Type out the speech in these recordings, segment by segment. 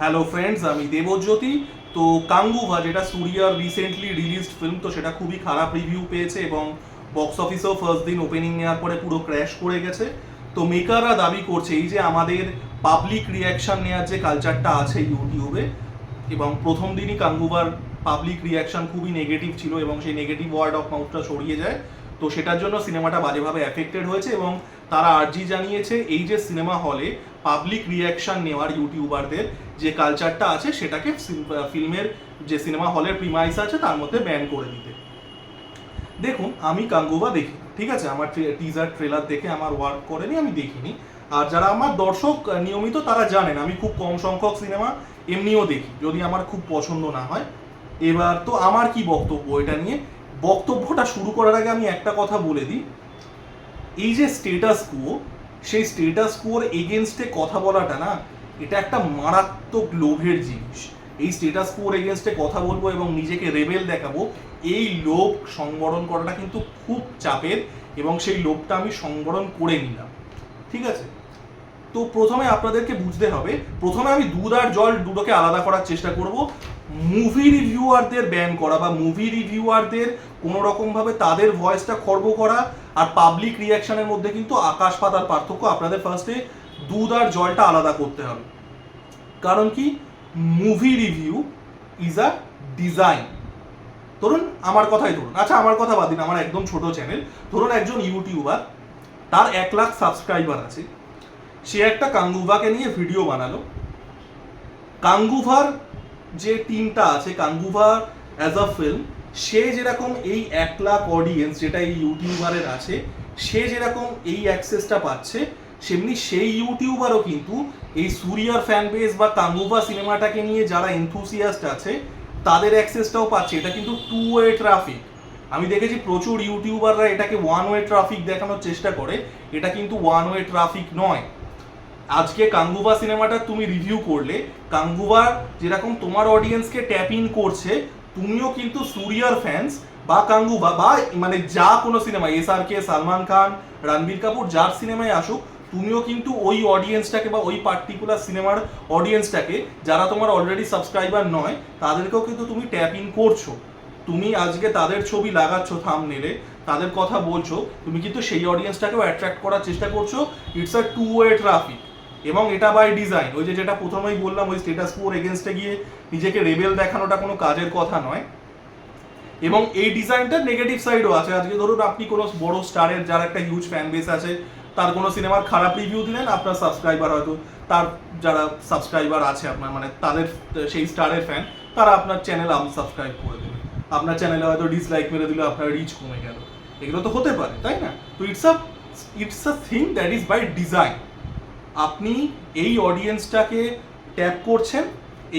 Hello friends আমি দেবজ্যোতি। তো কাঙ্গুভা যেটা সুরিয়ার রিসেন্টলি রিলিজড ফিল্ম তো সেটা খুবই খারাপ রিভিউ পেয়েছে এবং বক্স অফিসেও ফার্স্ট দিন ওপেনিং নেওয়ার পরে পুরো ক্র্যাশ করে গেছে। তো মেকাররা দাবি করছে, এই যে আমাদের পাবলিক রিয়াকশন নেওয়ার যে কালচারটা আছে ইউটিউবে এবং প্রথম দিনই কাঙ্গুবার পাবলিক রিয়াকশন খুবই নেগেটিভ ছিল এবং সেই নেগেটিভ ওয়ার্ড অফ মাউথটা ছড়িয়ে যায়। তো সেটার জন্য সিনেমাটা বাজেভাবে অ্যাফেক্টেড হয়েছে এবং তারা আর্জি জানিয়েছে এই যে সিনেমা হলে পাবলিক রিয়াকশন নেওয়ার ইউটিউবারদের যে কালচারটা আছে, সেটাকে ফিল্মের যে সিনেমা হলের প্রিমাইস আছে, তার মধ্যে ব্যান করে দিতে। দেখুন, আমি কাঙ্গুবা দেখি, ঠিক আছে? আমার টিজার ট্রেলার দেখে আমার ওয়ার্ক করেনি আমি দেখিনি। আর যারা আমার দর্শক নিয়মিত, তারা জানেন, আমি খুব কম সংখ্যক সিনেমা এমনিও দেখি, যদি আমার খুব পছন্দ না হয়। এবার তো আমার কি বক্তব্য? এটা নিয়ে বক্তব্যটা শুরু করার আগে আমি একটা কথা বলে দিই। এই যে স্টেটাস কুয়ো সেই স্টেটাস কুয়োর এগেনস্টে কথা বলাটা না, এটা একটা মারাত্মক লোভের জিনিস। এই স্টেটাস কুয়োর এগেনস্টে কথা বলব এবং নিজেকে রেবেল দেখাবো, এই লোভ সংবরণ করাটা কিন্তু খুব চাপের এবং সেই লোভটা আমি সংবরণ করে নিলাম। ঠিক আছে? তো প্রথমে আপনাদেরকে বুঝতে হবে, প্রথমে আমি দুধ আর জল দুটোকে আলাদা করার চেষ্টা করব। মুভি রিভিউয়ারদের ব্যান করা বা মুভি রিভিউয়ারদের কোনো রকমভাবে তাদের ভয়েসটা খর্ব করা আর পাবলিক রিয়াকশনের মধ্যে কিন্তু আকাশ পাতার পার্থক্য আপনাদের ফার্স্টে দুধ আর জলটা আলাদা করতে হবে। কারণ কি? Movie review is a design ধরুন আমার কথাই ধরুন। আচ্ছা আমার কথা বাদ দিন, আমার একদম ছোট চ্যানেল ধরুন একজন ইউটিউবার তার এক লাখ সাবস্ক্রাইবার আছে। সে একটা কাঙ্গুভাকে নিয়ে ভিডিও বানালো। কাঙ্গুভার যে টিমটা আছে কাঙ্গুভা অ্যাজ আ ফিল্ম সে যেরকম এই এক লাখ অডিয়েন্স যেটা এই ইউটিউবারের আছে, সে যেরকম এই অ্যাক্সেসটা পাচ্ছে, সেমনি সেই ইউটিউবারও কিন্তু এই সুরিয়ার ফ্যান বেস বা কাঙ্গুভা সিনেমাটাকে নিয়ে যারা এনথুসিয়াস্ট আছে, তাদের অ্যাক্সেসটাও পাচ্ছে। এটা কিন্তু টু ওয়ে ট্রাফিক আমি দেখেছি প্রচুর ইউটিউবাররা এটাকে ওয়ান ওয়ে ট্রাফিক দেখানোর চেষ্টা করে। এটা কিন্তু ওয়ান ওয়ে ট্রাফিক নয়। আজকে কাঙ্গুবা সিনেমাটা তুমি রিভিউ করলে, কাঙ্গুবা যেরকম তোমার অডিয়েন্সকে ট্যাপ ইন করছে, তুমিও কিন্তু সুরিয়ার ফ্যান্স বা কাঙ্গুবা বা মানে যা কোনো cinema S R K Salman Khan Ranbir Kapoor যার সিনেমায় আসুক, তুমিও কিন্তু ওই অডিয়েন্সটাকে বা ওই পার্টিকুলার সিনেমার অডিয়েন্সটাকে যারা তোমার অলরেডি সাবস্ক্রাইবার নয়, তাদেরকেও কিন্তু তুমি ট্যাপ ইন করছ। তুমি আজকে তাদের ছবি লাগাচ্ছ থাম থামনেলে তাদের কথা বলছো, তুমি কিন্তু সেই অডিয়েন্সটাকেও অ্যাট্রাক্ট করার চেষ্টা করছ। It's a two way traffic এবং এটা বাই ডিজাইন ওই যে যেটা প্রথমেই বললাম, ওই স্টেটাস কোর এগেনস্টে গিয়ে নিজেকে রেবেল দেখানোটা কোনো কাজের কথা নয়। এবং এই ডিজাইনটার নেগেটিভ সাইডও আছে। আজকে ধরুন আপনি কোনো বড় স্টারের যার একটা হিউজ ফ্যান বেস আছে, তার কোনো সিনেমার খারাপ রিভিউ দিলেন, আপনার সাবস্ক্রাইবার হয়তো, তার যারা সাবস্ক্রাইবার আছে আপনার মানে তাদের, সেই স্টারের ফ্যান তারা আপনার চ্যানেল আনসাবস্ক্রাইব করে দেবে আপনার চ্যানেলে হয়তো ডিসলাইক মেরে দিলে, আপনার রিচ কমে গেল। এগুলো তো হতে পারে, তাই না? তো it's a it's a thing that is by design আপনি এই অডিয়েন্সটাকে ট্যাপ করছেন,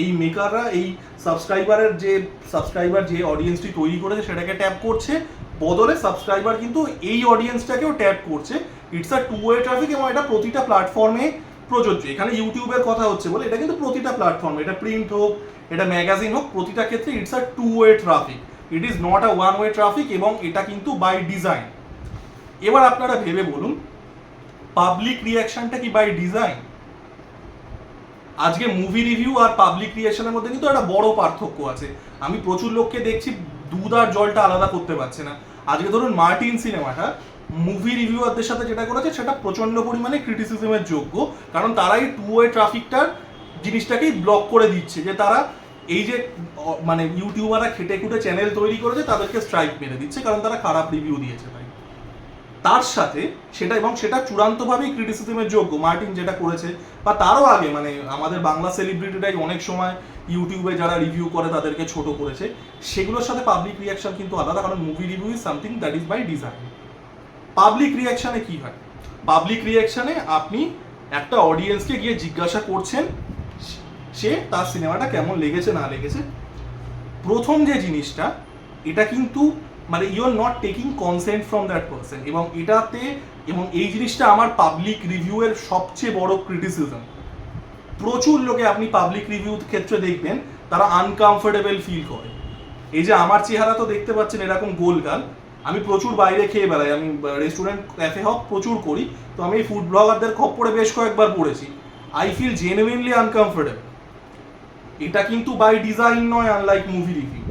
এই মেকাররা এই সাবস্ক্রাইবারের যে সাবস্ক্রাইবার যে অডিয়েন্সটি তৈরি করেছে, সেটাকে ট্যাপ করছে। বদলে সাবস্ক্রাইবার কিন্তু এই অডিয়েন্সটাকেও ট্যাপ করছে। It's a two way traffic এবং এটা প্রতিটা প্ল্যাটফর্মে প্রযোজ্য। এখানে ইউটিউবের কথা হচ্ছে বলে, এটা কিন্তু প্রতিটা প্ল্যাটফর্মে এটা প্রিন্ট হোক, এটা ম্যাগাজিন হোক, প্রতিটা ক্ষেত্রে it's a two way traffic it is not a one way traffic এবং এটা কিন্তু বাই ডিজাইন এবার আপনারা ভেবে বলুন পাবলিক রিয়াকশনটা কি বাই ডিজাইন আজকে মুভি রিভিউ আর পাবলিক রিয়াকশনের মধ্যে কিন্তু একটা বড় পার্থক্য আছে। আমি প্রচুর লোককে দেখছি, দুধ আর জলটা আলাদা করতে পারছে না। আজকে ধরুন মার্টিন সিনেমাটা মুভি রিভিউয়ারদের সাথে যেটা করেছে, সেটা প্রচণ্ড পরিমাণে ক্রিটিসিজমের যোগ্য। কারণ তারাই টু ওয়ে ট্রাফিকটার জিনিসটাকেই ব্লক করে দিচ্ছে, যে তারা এই যে মানে ইউটিউবাররা খেটে খুটে চ্যানেল তৈরি করেছে, তাদেরকে স্ট্রাইক মেরে দিচ্ছে, কারণ তারা খারাপ রিভিউ দিয়েছে তার সাথে সেটা এবং সেটা চূড়ান্তভাবেই ক্রিটিসিজমের যোগ্য। মার্টিন যেটা করেছে, বা তারও আগে মানে আমাদের বাংলা সেলিব্রিটিটাই অনেক সময় ইউটিউবে যারা রিভিউ করে তাদেরকে ছোট করেছে, সেগুলোর সাথে পাবলিক রিয়াকশন কিন্তু আলাদা, কারণ movie review is something that is by design public রিয়াকশনে কি হয়? পাবলিক রিয়াকশনে আপনি একটা অডিয়েন্সকে গিয়ে জিজ্ঞাসা করছেন, সে তার সিনেমাটা কেমন লেগেছে, না লেগেছে। প্রথম যে জিনিসটা, এটা কিন্তু মানে you are not taking consent from that person এবং এটাতে এবং এই জিনিসটা আমার পাবলিক রিভিউয়ের সবচেয়ে বড় ক্রিটিসিজম প্রচুর লোকে আপনি পাবলিক রিভিউ ক্ষেত্রে দেখবেন, তারা আনকমফোর্টেবল ফিল করে। এই যে আমার চেহারা তো দেখতে পাচ্ছেন এরকম গোলগাল। আমি প্রচুর বাইরে খেয়ে বেড়াই, আমি রেস্টুরেন্ট ক্যাফে হক, প্রচুর করি। তো আমি ফুড ব্লগারদের খপ্পরে বেশ কয়েকবার পড়েছি। আই ফিল জেনুইনলি আনকমফোর্টেবল এটা কিন্তু বাই ডিজাইন নয় আনলাইক মুভি রিভিউ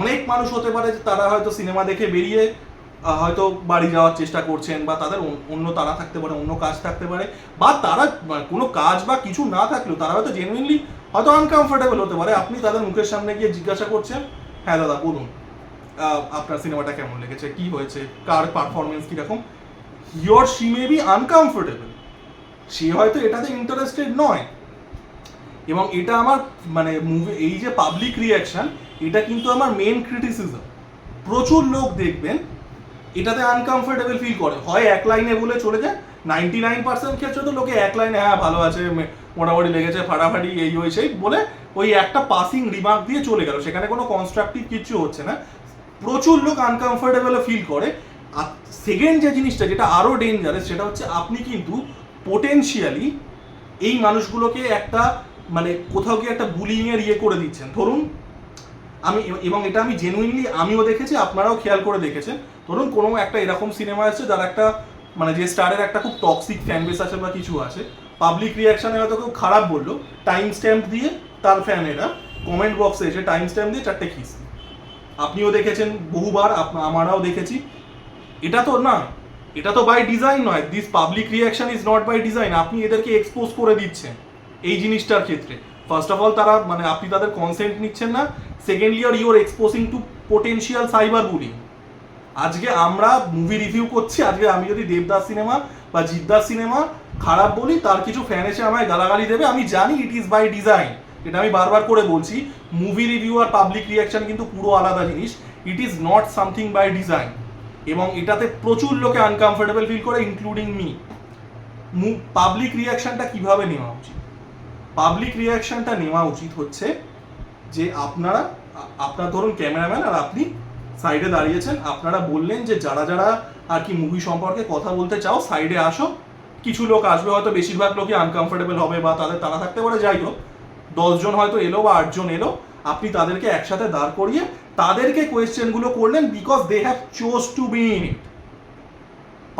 অনেক মানুষ হতে পারে যে তারা হয়তো সিনেমা দেখে বেরিয়ে হয়তো বাড়ি যাওয়ার চেষ্টা করছেন বা তাদের অন্য- তারা থাকতে পারে, অন্য কাজ থাকতে পারে বা তারা মানে কোনো কাজ বা কিছু না থাকলেও তারা হয়তো জেনুইনলি হয়তো আনকমফোর্টেবল হতে পারে। আপনি তাদের মুখের সামনে গিয়ে জিজ্ঞাসা করছেন হ্যাঁ দাদা, বলুন আপনার সিনেমাটা কেমন লেগেছে? কি হয়েছে? কার পারফরমেন্স কীরকম? Your she may be uncomfortable সে হয়তো এটাতে ইন্টারেস্টেড নয়। এবং এটা আমার মানে মুভি এই যে পাবলিক রিয়াকশন এটা কিন্তু আমার মেন ক্রিটিসিজম প্রচুর লোক দেখবেন, এটাতে আনকমফোর্টেবল ফিল করে। হয় এক লাইনে বলে চলে যায় নাইনটি নাইন পার্সেন্ট ক্ষেত্রে তো লোকে এক লাইনে হ্যাঁ ভালো আছে মোটামুটি লেগেছে, ফাটাফাটি, এই সেই, বলে ওই একটা পাসিং রিমার্ক দিয়ে চলে গেল। সেখানে কোনো কনস্ট্রাকটিভ কিছু হচ্ছে না। প্রচুর লোক আনকমফোর্টেবল ফিল করে। আর সেকেন্ড যে জিনিসটা, যেটা আরও ডেঞ্জারাস সেটা হচ্ছে আপনি কিন্তু পোটেনশিয়ালি এই মানুষগুলোকে একটা মানে কোথাও গিয়ে একটা বুলিংয়ের ইয়ে করে দিচ্ছেন। ধরুন আমি, এবং এটা আমি জেনুইনলি আমিও দেখেছি, আপনারাও খেয়াল করে দেখেছেন। ধরুন, কোনো একটা এরকম সিনেমা আছে যার একটা মানে যে স্টারের একটা খুব টক্সিক ফ্যান বেস আছে বা কিছু আছে পাবলিক রিয়াকশনে হয়তো কেউ খারাপ বলল টাইম স্ট্যাম্প দিয়ে তার ফ্যানেরা কমেন্ট বক্সে এসে টাইম স্ট্যাম্প দিয়ে চারটে খিস আপনিও দেখেছেন, বহুবার আমারাও দেখেছি। এটা তো না, এটা তো বাই ডিজাইন নয়। This public reaction is not by design আপনি এদেরকে এক্সপোজ করে দিচ্ছেন, এই জিনিসটার ক্ষেত্রে। ফার্স্ট অফ অল তারা মানে আপনি তাদের কনসেন্ট নিচ্ছেন না secondly R you're exposing to potential cyber bullying আজকে আমরা মুভি রিভিউ করছি, আজকে আমি যদি দেবদাস সিনেমা বা জিদ্দাস সিনেমা খারাপ বলি, তার কিছু ফ্যান এসে আমায় গালাগালি দেবে, আমি জানি ইট ইজ বাই ডিজাইন এটা আমি বারবার করে বলছি মুভি রিভিউ আর পাবলিক রিয়াকশন কিন্তু পুরো আলাদা জিনিস। It is not something by design এবং এটাতে প্রচুর লোকে আনকমফোর্টেবল ফিল করে ইনক্লুডিং মি পাবলিক রিয়াকশনটা কীভাবে নেওয়া উচিত? পাবলিক রিয়াকশনটা নেওয়া উচিত হচ্ছে যে আপনারা, আপনার ধরুন ক্যামেরাম্যান আর আপনি সাইডে দাঁড়িয়েছেন, আপনারা বললেন যে যারা যারা আর কি মুভি সম্পর্কে কথা বলতে চাও, সাইডে আসো। কিছু লোক আসবে হয়তো বেশিরভাগ লোকই আনকমফোর্টেবল হবে বা তাদের তারা থাকতে পারে, যাই হোক। দশজন হয়তো এলো বা আটজন এলো, আপনি তাদেরকে একসাথে দাঁড় করিয়ে তাদেরকে কোয়েশ্চেনগুলো করলেন because they have chose to be in it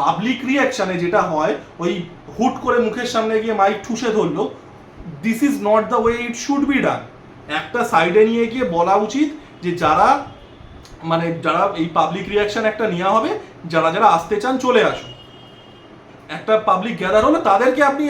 public রিয়াকশনে যেটা হয়, ওই হুট করে মুখের সামনে গিয়ে মাইক ঠুসে ধরলো this is not the way it should be done একটা সাইডে নিয়ে গিয়ে বলা উচিত যে যারা মানে যারা এই পাবলিক রিয়াকশন একটা নেওয়া হবে, যারা যারা আসতে চান চলে আসুন। একটা পাবলিক গ্যাদার হলে তাদেরকে আপনি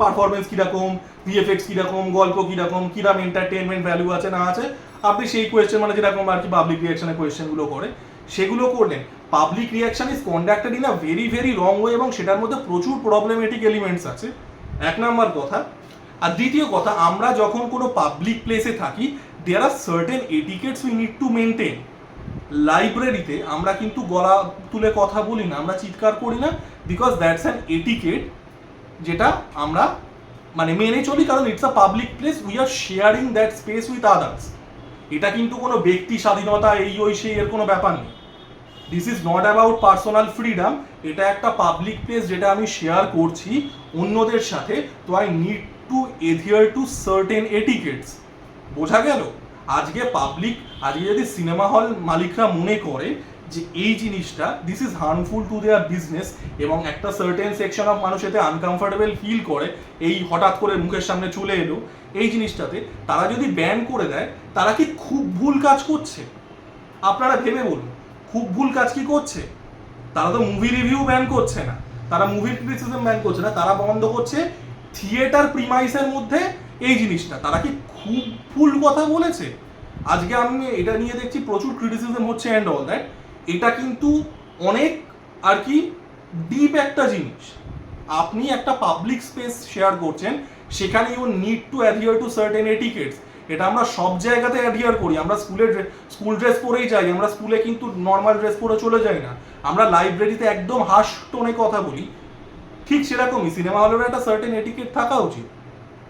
পারফরমেন্স কীরকম ভিএফএক্স কীরকম, গল্প কীরকম কীরকম এন্টারটেনমেন্ট ভ্যালু আছে না আছে, আপনি সেই কোয়েশ্চেন মানে যেরকম আর কি পাবলিক রিয়াকশনের কোয়েশ্চেনগুলো করে, সেগুলো করলেন। Public reaction is conducted in a very very wrong way এবং সেটার মধ্যে প্রচুর প্রবলেমেটিক এলিমেন্টস আছে। এক নাম্বার কথা আর দ্বিতীয় কথা, আমরা যখন কোনো পাবলিক প্লেসে থাকি there are certain etiquettes we need to maintain লাইব্রেরিতে আমরা কিন্তু গলা তুলে কথা বলি না, আমরা চিৎকার করি না বিকজ দ্যাটস অ্যান এটিকেট যেটা আমরা মানে মেনে চলি, কারণ it's a public place we are sharing that space with others এটা কিন্তু কোনো ব্যক্তি স্বাধীনতা, এই, ওই, সেই এর কোনো ব্যাপার নেই। This is not about personal freedom এটা একটা পাবলিক প্লেস যেটা আমি শেয়ার করছি অন্যদের সাথে, তো I need to adhere to certain etiquettes বোঝা গেল? আজকে পাবলিক আজকে যদি সিনেমা হল মালিকরা মনে করে যে এই জিনিসটা this is harmful to their business এবং একটা সার্টেন সেকশন অফ মানুষ এতে আনকমফোর্টেবল ফিল করে, এই হঠাৎ করে মুখের সামনে চলে এলো, এই জিনিসটাতে তারা যদি ব্যান করে দেয়, তারা কি খুব ভুল কাজ করছে? আপনারা ভেবে বলুন, খুব ভুল কাজ কি করছে? তারা তো মুভি রিভিউ ব্যান করছে না, তারা মুভি ক্রিটিসিজম ব্যান করছে না, তারা বন্ধ করছে থিয়েটার প্রিমাইসের মধ্যে এই জিনিসটা। তারা কি খুব ভুল কথা বলেছে? আজকে আমি এটা নিয়ে দেখছি, প্রচুর ক্রিটিসিজম হচ্ছে অ্যান্ড অল দ্যাট এটা কিন্তু অনেক আর কি ডিপ একটা জিনিস। আপনি একটা পাবলিক স্পেস শেয়ার করছেন, সেখানে you need to adhere to certain etiquettes এটা আমরা সব জায়গাতে অ্যাডিয়ার করি। আমরা স্কুলে স্কুল ড্রেস পরেই যাই, আমরা স্কুলে কিন্তু নর্মাল ড্রেস পরে চলে যাই না। আমরা লাইব্রেরিতে একদম হাস টোনে কথা বলি। ঠিক সেরকমই সিনেমা হলের একটা সার্টেন এটিকেট থাকা উচিত।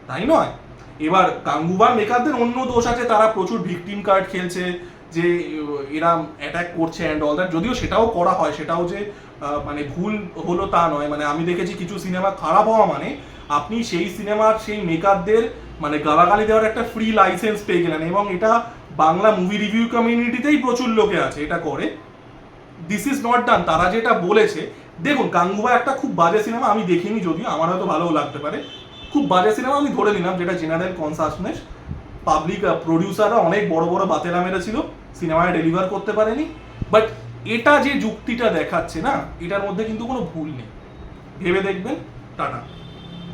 তাই নয়? এবার গাঙ্গুবার মেকারদের অন্য দোষ আছে, তারা প্রচুর ভিকটিম কার্ড খেলছে, যে এরা অ্যাটাক করছে অ্যান্ড অল দ্যাট যদিও সেটাও করা হয়, সেটাও যে মানে ভুল হলো তা নয়। মানে আমি দেখেছি কিছু সিনেমা খারাপ হওয়া মানে আপনি সেই সিনেমার সেই মেকারদের মানে গালাগালি দেওয়ার একটা ফ্রি লাইসেন্স পেয়ে গেলেন এবং এটা বাংলা মুভি রিভিউ কমিউনিটিতেই প্রচুর লোকে আছে, এটা করে। দিস ইজ নট ডান তারা যেটা বলেছে দেখুন গাঙ্গুবা একটা খুব বাজে সিনেমা আমি দেখিনি যদিও, আমার হয়তো ভালোও লাগতে পারে। খুব বাজে সিনেমা আমি ধরে নিলাম, যেটা জেনারেল কনসাসনেস পাবলিক প্রডিউসাররা অনেক বড় বড় বাতেলা মেরেছিল, সিনেমায় ডেলিভার করতে পারেনি। বাট এটা যে যুক্তিটা দেখাচ্ছে না, এটার মধ্যে কিন্তু কোনো ভুল নেই। ভেবে দেখবেন, টাটা।